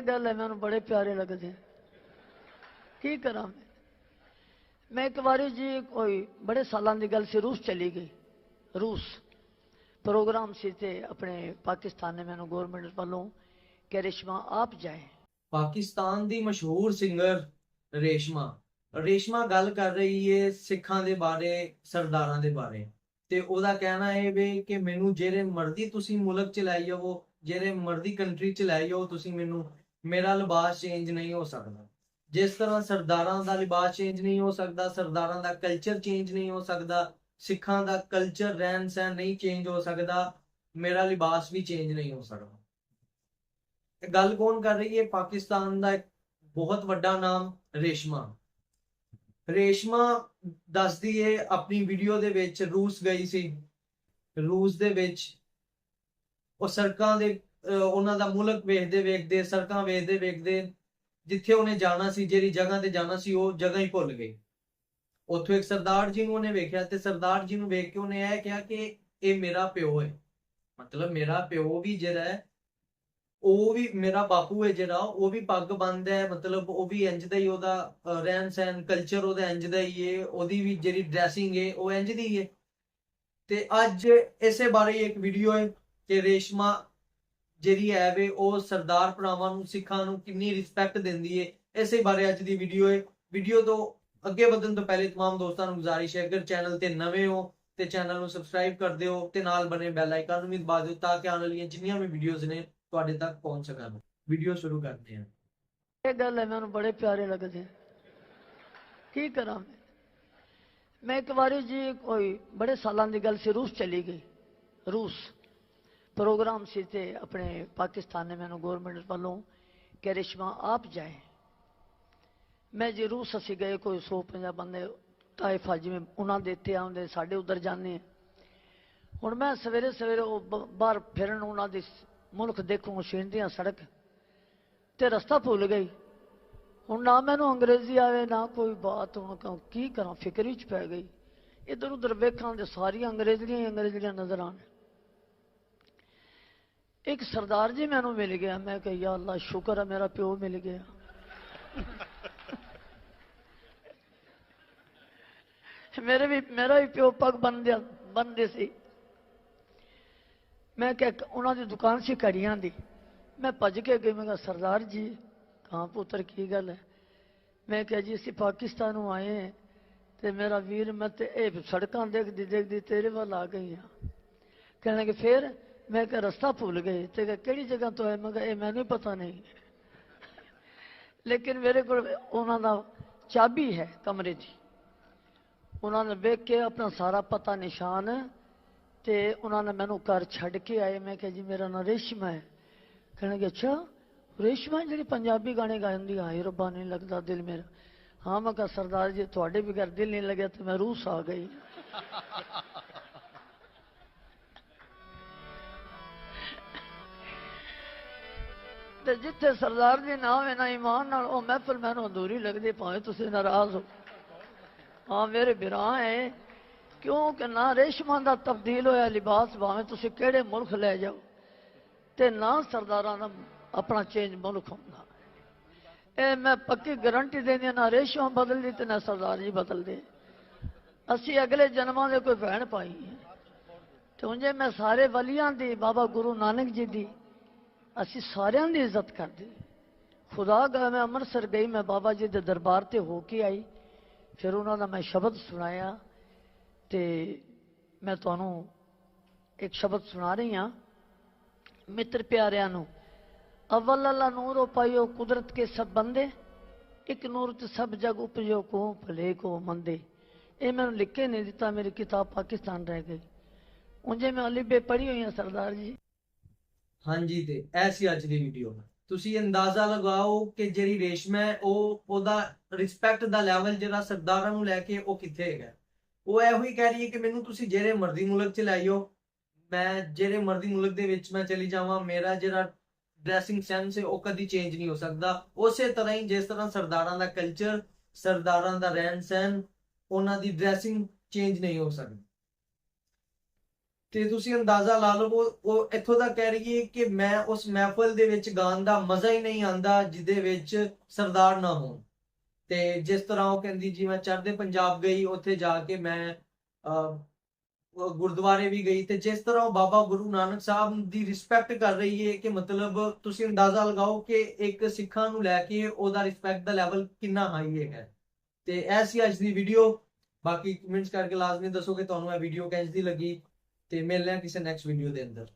ਇਹ ਗੱਲ ਹੈ ਮੈਨੂੰ ਬੜੇ ਪਿਆਰੇ ਲੱਗਦੇ ਕੀ ਕਰਾਂ ਮੈਂ? ਮੈਂ ਇੱਕ ਵਾਰੀ ਜੀ ਕੋਈ ਬੜੇ ਸਾਲਾਂ ਦੀ ਗੱਲ ਸੀ, ਰੂਸ ਚਲੀ ਗਈ। ਰੂਸ। ਪ੍ਰੋਗਰਾਮ ਸੀ ਤੇ ਆਪਣੇ ਪਾਕਿਸਤਾਨ ਨੇ ਮੈਨੂੰ ਗਵਰਨਮੈਂਟ ਵੱਲੋਂ ਕਿ ਰਿਸ਼ਮਾ ਆਪ ਜਾਏ। ਪਾਕਿਸਤਾਨ ਦੀ ਮਸ਼ਹੂਰ ਸਿੰਗਰ ਰੇਸ਼ਮਾ। ਰੇਸ਼ਮਾ ਗੱਲ ਕਰ ਰਹੀ ਹੈ ਸਿੱਖਾਂ ਦੇ ਬਾਰੇ, ਸਰਦਾਰਾਂ ਦੇ ਬਾਰੇ। ਤੇ ਉਹਦਾ ਕਹਿਣਾ ਹੈ ਵੀ ਕਿ ਮੈਨੂੰ ਜਿਹੜੇ ਮਰਜ਼ੀ ਤੁਸੀਂ ਮੁਲਕ ਚ ਲੈ ਜਾਵੋ, ਜਿਹੜੇ ਮਰਜ਼ੀ ਕੰਟਰੀ ਚ ਲੈ ਜਾਓ, ਤੁਸੀਂ ਮੈਨੂੰ ਮੇਰਾ ਲਿਬਾਸ ਚੇਂਜ ਨਹੀਂ ਹੋ ਸਕਦਾ। ਜਿਸ ਤਰ੍ਹਾਂ ਸਰਦਾਰਾਂ ਦਾ ਲਿਬਾਸ ਚੇਂਜ ਨਹੀਂ ਹੋ ਸਕਦਾ, ਸਰਦਾਰਾਂ ਦਾ ਕਲਚਰ ਚੇਂਜ ਨਹੀਂ ਹੋ ਸਕਦਾ, ਸਿੱਖਾਂ ਦਾ ਕਲਚਰ ਰਹਿਣ ਸਹਿਣ ਨਹੀਂ ਚੇਂਜ ਹੋ ਸਕਦਾ, ਮੇਰਾ ਲਿਬਾਸ ਵੀ ਚੇਂਜ ਨਹੀਂ ਹੋ ਸਕਦਾ। ਇਹ ਗੱਲ ਕੌਣ ਕਰ ਰਹੀ ਹੈ? ਪਾਕਿਸਤਾਨ ਦਾ ਇੱਕ ਬਹੁਤ ਵੱਡਾ ਨਾਮ ਰੇਸ਼ਮਾ। ਰੇਸ਼ਮਾ ਦੱਸਦੀ ਏ ਆਪਣੀ ਵੀਡੀਓ ਦੇ ਵਿੱਚ ਰੂਸ ਗਈ ਸੀ। ਰੂਸ ਦੇ ਵਿੱਚ ਉਹ ਸੜਕਾਂ ਦੇ ਉਹਨਾਂ ਦਾ ਮੁਲਕ ਵੇਖਦੇ ਵੇਖਦੇ, ਸੜਕਾਂ ਵੇਖਦੇ ਵੇਖਦੇ ਜਿੱਥੇ ਉਹਨੇ ਜਾਣਾ ਸੀ, ਜਿਹੜੀ ਜਗ੍ਹਾ ਤੇ ਜਾਣਾ ਸੀ, ਉਹ ਜਗ੍ਹਾ ਹੀ ਭੁੱਲ ਗਏ। ਉੱਥੋਂ ਇੱਕ ਸਰਦਾਰ ਜੀ ਨੂੰ ਉਹਨੇ ਵੇਖਿਆ ਤੇ ਸਰਦਾਰ ਜੀ ਨੂੰ ਵੇਖ ਕੇ ਉਹਨੇ ਇਹ ਕਿਹਾ ਕਿ ਇਹ ਮੇਰਾ ਪਿਓ ਹੈ। ਮਤਲਬ ਮੇਰਾ ਪਿਓ ਵੀ ਜਿਹੜਾ ਹੈ, ਉਹ ਵੀ ਮੇਰਾ ਬਾਪੂ ਹੈ ਜਿਹੜਾ, ਉਹ ਵੀ ਪੱਗ ਬੰਨਦਾ ਹੈ, ਮਤਲਬ ਉਹ ਵੀ ਇੰਜ ਦਾ ਹੀ ਉਹਦਾ ਰਹਿਣ ਸਹਿਣ ਕਲਚਰ ਉਹਦਾ ਇੰਜ ਦਾ ਹੀ ਹੈ, ਉਹਦੀ ਵੀ ਜਿਹੜੀ ਡਰੈਸਿੰਗ ਹੈ, ਉਹ ਇੰਜ ਦੀ ਹੈ ਤੇ ਅੱਜ ਇਸੇ ਬਾਰੇ ਹੀ ਇੱਕ ਵੀਡੀਓ ਹੈ ਕਿ ਰੇਸ਼ਮਾ ਜਿਹੜੀ ਹੈ ਵੇ ਉਹ ਸਰਦਾਰ ਭਰਾਵਾਂ ਨੂੰ ਸਿੱਖਾਂ ਨੂੰ ਕਿੰਨੀ ਰਿਸਪੈਕਟ ਦਿੰਦੀ ਹੈ ਇਸੇ ਬਾਰੇ ਅੱਜ ਦੀ ਵੀਡੀਓ ਹੈ ਵੀਡੀਓ ਤੋਂ ਅੱਗੇ ਵਧਣ ਤੋਂ ਪਹਿਲੇ तमाम ਦੋਸਤਾਂ ਨੂੰ ਗੁਜ਼ਾਰਿਸ਼ ਹੈ ਅਗਰ ਚੈਨਲ ਤੇ ਨਵੇਂ ਹੋ ਤੇ ਚੈਨਲ ਨੂੰ ਸਬਸਕ੍ਰਾਈਬ ਕਰ ਦਿਓ ਤੇ ਨਾਲ ਬਣੇ ਬੈਲ ਆਈਕਨ ਨੂੰ ਵੀ ਦਬਾ ਦਿਓ ਤਾਂ ਕਿ ਆਉਣ ਵਾਲੀਆਂ ਜਿੰਨੀਆਂ ਵੀ ਵੀਡੀਓਜ਼ ਨੇ ਤੁਹਾਡੇ ਤੱਕ ਪਹੁੰਚ ਸਕਣ ਵੀਡੀਓ ਸ਼ੁਰੂ ਕਰਦੇ ਹਾਂ ਇਹ ਗੱਲ ਹੈ ਮੈਨੂੰ ਬੜੇ ਪਿਆਰੇ ਲੱਗਦੇ ਕੀ ਕਰਾਂ ਮੈਂ ਮੈਂ ਇੱਕ ਵਾਰੀ ਜੀ ਕੋਈ ਬੜੇ ਸਾਲਾਂ ਦੀ ਗੱਲ ਸੀ ਰੂਸ ਚਲੀ ਗਈ ਰੂਸ ਪ੍ਰੋਗਰਾਮ ਸੀ ਤੇ ਆਪਣੇ ਪਾਕਿਸਤਾਨ ਨੇ ਮੈਨੂੰ ਗਵਰਨਮੈਂਟ ਵੱਲੋਂ ਕਿ ਰਿਸ਼ਮਾ ਆਪ ਜਾਏ। ਮੈਂ ਜੀ ਰੂਸ ਅਸੀਂ ਗਏ, ਕੋਈ 150 ਬੰਦੇ ਤਾਇਫਾ, ਜਿਵੇਂ ਉਹਨਾਂ ਦੇ ਇੱਥੇ ਆਉਂਦੇ, ਸਾਡੇ ਉਧਰ ਜਾਂਦੇ ਹੁਣ ਮੈਂ ਸਵੇਰੇ ਸਵੇਰੇ ਉਹ ਬ- ਬਾਹਰ ਫਿਰਨ, ਉਹਨਾਂ ਦੇ ਮੁਲਕ ਦੇਖੂ ਛਿੰਦੀਆਂ ਸੜਕ, ਤੇ ਰਸਤਾ ਭੁੱਲ ਗਈ। ਹੁਣ ਨਾ ਮੈਨੂੰ ਅੰਗਰੇਜ਼ੀ ਆਵੇ, ਨਾ ਕੋਈ ਬਾਤ, ਹੁਣ ਕ- ਕੀ ਕਰਾਂ, ਫਿਕਰ ਹੀ ਚ ਪੈ ਗਈ। ਇਧਰ ਉਧਰ ਵੇਖਾਂ ਤੇ ਸਾਰੀਆਂ ਅੰਗਰੇਜ਼ੀਆਂ ਹੀ ਅੰਗਰੇਜ਼ੀਆਂ ਨਜ਼ਰ ਆਣ ਇੱਕ ਸਰਦਾਰ ਜੀ ਮੈਨੂੰ ਮਿਲ ਗਿਆ, ਮੈਂ ਕਿਹਾ, ਯਾ ਅੱਲਾ, ਸ਼ੁਕਰ ਹੈ ਮੇਰਾ ਪਿਓ ਮਿਲ ਗਿਆ। ਮੇਰੇ ਵੀ, ਮੇਰਾ ਵੀ ਪਿਓ ਪੱਗ ਬੰਨਿਆ ਬੰਨਦੇ ਸੀ। ਮੈਂ ਕਿਹਾ ਉਹਨਾਂ ਦੀ ਦੁਕਾਨ ਸੀ ਘੜੀਆਂ ਦੀ। ਮੈਂ ਭੱਜ ਕੇ ਗਈ ਮੈਂ ਕਿਹਾ, ਸਰਦਾਰ ਜੀ ਕਹਾਂ ਪੁੱਤਰ, ਕੀ ਗੱਲ ਹੈ? ਮੈਂ ਕਿਹਾ, ਜੀ, ਅਸੀਂ ਪਾਕਿਸਤਾਨੋਂ ਆਏ ਹਾਂ ਤੇ ਮੇਰਾ ਵੀਰ, ਮੈਂ ਤੇ ਇਹ ਸੜਕਾਂ ਦੇਖਦੀ ਦੇਖਦੀ ਤੇਰੇ ਵੱਲ ਆ ਗਈ ਹਾਂ। ਕਹਿਣ ਕਿ ਫਿਰ? ਮੈਂ ਕਿਹਾ ਰਸਤਾ ਭੁੱਲ ਗਏ ਤੇ ਕਿਹਾ, ਕਿਹੜੀ ਜਗ੍ਹਾ ਤੋਂ ਹੈ ਮੈਂ ਕਿਹਾ ਇਹ ਮੈਨੂੰ ਪਤਾ ਨਹੀਂ। ਲੇਕਿਨ ਮੇਰੇ ਕੋਲ ਉਹਨਾਂ ਦਾ ਚਾਬੀ ਹੈ ਕਮਰੇ ਦੀ ਉਹਨਾਂ ਨੇ ਵੇਖ ਕੇ ਆਪਣਾ ਸਾਰਾ ਪਤਾ ਨਿਸ਼ਾਨ ਤੇ ਉਹਨਾਂ ਨੇ ਮੈਨੂੰ ਘਰ ਛੱਡ ਕੇ ਆਏ। ਮੈਂ ਕਿਹਾ ਜੀ ਮੇਰਾ ਨਾਂ ਰੇਸ਼ਮਾ ਹੈ। ਕਹਿਣਗੇ ਅੱਛਾ ਰੇਸ਼ਮਾ ਜਿਹੜੀ ਪੰਜਾਬੀ ਗਾਣੇ ਗਾਉਂਦੀ ਆ? ਹਾਏ ਰੱਬਾ ਨਹੀਂ ਲੱਗਦਾ ਦਿਲ ਮੇਰਾ। ਹਾਂ ਮੈਂ ਕਿਹਾ ਸਰਦਾਰ ਜੀ ਤੁਹਾਡੇ ਵੀ ਘਰ ਦਿਲ ਨਹੀਂ ਲੱਗਿਆ ਤੇ ਮੈਂ ਰੂਸ ਆ ਗਈ। ਤੇ ਜਿੱਥੇ ਸਰਦਾਰ ਜੀ ਨਾ ਹੋਵੇ ਨਾ ਇਮਾਨ ਨਾਲ ਉਹ ਮਹਿਫਲ ਮੈਨੂੰ ਅਧੂਰੀ ਲੱਗਦੀ ਭਾਵੇਂ ਤੁਸੀਂ ਨਾਰਾਜ਼ ਹੋ ਹਾਂ ਮੇਰੇ ਬਿਰਾਂ ਹੈ ਕਿਉਂਕਿ ਨਾ ਰੇਸ਼ਮਾਂ ਦਾ ਤਬਦੀਲ ਹੋਇਆ ਲਿਬਾਸ ਭਾਵੇਂ ਤੁਸੀਂ ਕਿਹੜੇ ਮੁਲਕ ਲੈ ਜਾਓ ਤੇ ਨਾ ਸਰਦਾਰਾਂ ਦਾ ਆਪਣਾ ਚੇਂਜ ਮੁਲਕ ਹੁੰਦਾ ਇਹ ਮੈਂ ਪੱਕੀ ਗਾਰੰਟੀ ਦੇਣੀ ਹਾਂ, ਨਾ ਰੇਸ਼ਮਾਂ ਬਦਲਦੀ ਤੇ ਨਾ ਸਰਦਾਰ ਜੀ ਬਦਲਦੇ ਅਸੀਂ ਅਗਲੇ ਜਨਮਾਂ ਦੇ ਕੋਈ ਭੈਣ ਪਾਈ ਹੈ ਤੇ ਉਂਝੇ ਮੈਂ ਸਾਰੇ ਵਲੀਆਂ ਦੀ ਬਾਬਾ ਗੁਰੂ ਨਾਨਕ ਜੀ ਦੀ ਅਸੀਂ ਸਾਰਿਆਂ ਦੀ ਇੱਜ਼ਤ ਕਰਦੇ ਖੁਦਾ ਗਾ ਮੈਂ ਅੰਮ੍ਰਿਤਸਰ ਗਈ, ਮੈਂ ਬਾਬਾ ਜੀ ਦੇ ਦਰਬਾਰ ਤੇ ਹੋ ਕੇ ਆਈ। ਫਿਰ ਉਹਨਾਂ ਦਾ ਮੈਂ ਸ਼ਬਦ ਸੁਣਾਇਆ ਤੇ ਮੈਂ ਤੁਹਾਨੂੰ ਇੱਕ ਸ਼ਬਦ ਸੁਣਾ ਰਹੀ ਹਾਂ। ਮਿੱਤਰ ਪਿਆਰਿਆਂ ਨੂੰ, ਅਵਲ ਅੱਲਾ ਨੂਰ ਪਾਇਓ, ਕੁਦਰਤ ਕੇ ਸਭ ਬੰਦੇ, ਇੱਕ ਨੂਰ ਤੇ ਸਭ ਜਗ ਉਪਜੋ, ਕੋ ਭਲੇ, ਕੋ ਮੰਦੇ। ਇਹ ਮੈਨੂੰ ਲਿਖ ਕੇ ਨਹੀਂ ਦਿੱਤਾ, ਮੇਰੀ ਕਿਤਾਬ ਪਾਕਿਸਤਾਨ ਰਹਿ ਗਈ। ਉਂਝੇ ਮੈਂ ਅਲੀਬੇ ਪੜ੍ਹੀ ਹੋਈ ਹਾਂ, ਸਰਦਾਰ ਜੀ। ਹਾਂਜੀ ਤੇ ਐਸੀ ਅੱਜ ਦੀ ਵੀਡੀਓ ਤੁਸੀਂ ਅੰਦਾਜ਼ਾ ਲਗਾਓ ਕਿ ਜਿਹੜੀ ਰੇਸ਼ਮਾ ਹੈ, ਉਹ ਉਹਦਾ ਰਿਸਪੈਕਟ ਦਾ ਲੈਵਲ ਜਿਹੜਾ ਸਰਦਾਰਾਂ ਨੂੰ ਲੈ ਕੇ ਉਹ ਕਿੱਥੇ ਹੈਗਾ ਉਹ ਇਹੋ ਹੀ ਕਹਿ ਰਹੀ ਹੈ ਕਿ ਮੈਨੂੰ ਤੁਸੀਂ ਜਿਹੜੇ ਮਰਜ਼ੀ ਮੁਲਕ ਚ ਲੈ ਮੈਂ ਜਿਹੜੇ ਮਰਜ਼ੀ ਮੁਲਕ ਦੇ ਵਿੱਚ ਮੈਂ ਚਲੀ ਜਾਵਾਂ, ਮੇਰਾ ਜਿਹੜਾ ਡਰੈਸਿੰਗ ਸੈਂਸ ਹੈ, ਉਹ ਕਦੀ ਚੇਂਜ ਨਹੀਂ ਹੋ ਸਕਦਾ। ਉਸੇ ਤਰ੍ਹਾਂ ਹੀ ਜਿਸ ਤਰ੍ਹਾਂ ਸਰਦਾਰਾਂ ਦਾ ਕਲਚਰ ਸਰਦਾਰਾਂ ਦਾ ਰਹਿਣ ਸਹਿਣ ਉਹਨਾਂ ਦੀ ਡਰੈਸਿੰਗ ਚੇਂਜ ਨਹੀਂ ਹੋ ਸਕਦੀ। ਤੇ ਤੁਸੀਂ ਅੰਦਾਜ਼ਾ ਲਾ ਲਵੋ, ਉਹ ਇੱਥੋਂ ਦਾ ਕਹਿ ਰਹੀਏ ਕਿ ਮੈਂ ਉਸ ਮਹਿਫਲ ਦੇ ਵਿੱਚ ਗਾਣ ਦਾ ਮਜ਼ਾ ਹੀ ਨਹੀਂ ਆਂਦਾ ਜਿਹਦੇ ਵਿੱਚ ਸਰਦਾਰ ਨਾ ਹੋਣ। ਤੇ ਜਿਸ ਤਰ੍ਹਾਂ ਉਹ ਕਹਿੰਦੀ, ਜੀ ਮੈਂ ਚੜ੍ਹਦੇ ਪੰਜਾਬ ਗਈ, ਉੱਥੇ ਜਾ ਕੇ ਮੈਂ ਗੁਰਦੁਆਰੇ ਵੀ ਗਈ ਤੇ ਜਿਸ ਤਰ੍ਹਾਂ ਉਹ ਬਾਬਾ ਗੁਰੂ ਨਾਨਕ ਸਾਹਿਬ ਦੀ ਰਿਸਪੈਕਟ ਕਰ ਰਹੀ ਹੈ ਕਿ ਮਤਲਬ ਤੁਸੀਂ ਅੰਦਾਜ਼ਾ ਲਗਾਓ ਕਿ ਇੱਕ ਸਿੱਖਾਂ ਨੂੰ ਲੈ ਕੇ ਉਹਦਾ ਰਿਸਪੈਕਟ ਦਾ ਲੈਵਲ ਕਿੰਨਾ ਹਾਈ ਹੈਗਾ। ਤੇ ਐਸੀ ਅੱਜ ਦੀ ਵੀਡੀਓ ਬਾਕੀ ਕਮੈਂਟਸ ਕਰਕੇ ਲਾਜ਼ਮੀ ਦੱਸੋ ਕਿ ਤੁਹਾਨੂੰ ਇਹ ਵੀਡੀਓ ਕਿੰਝ ਦੀ ਲੱਗੀ? ਤੇ ਮਿਲਦੇ ਹਾਂ ਕਿਸੇ ਨੈਕਸਟ ਵੀਡੀਓ ਦੇ ਅੰਦਰ।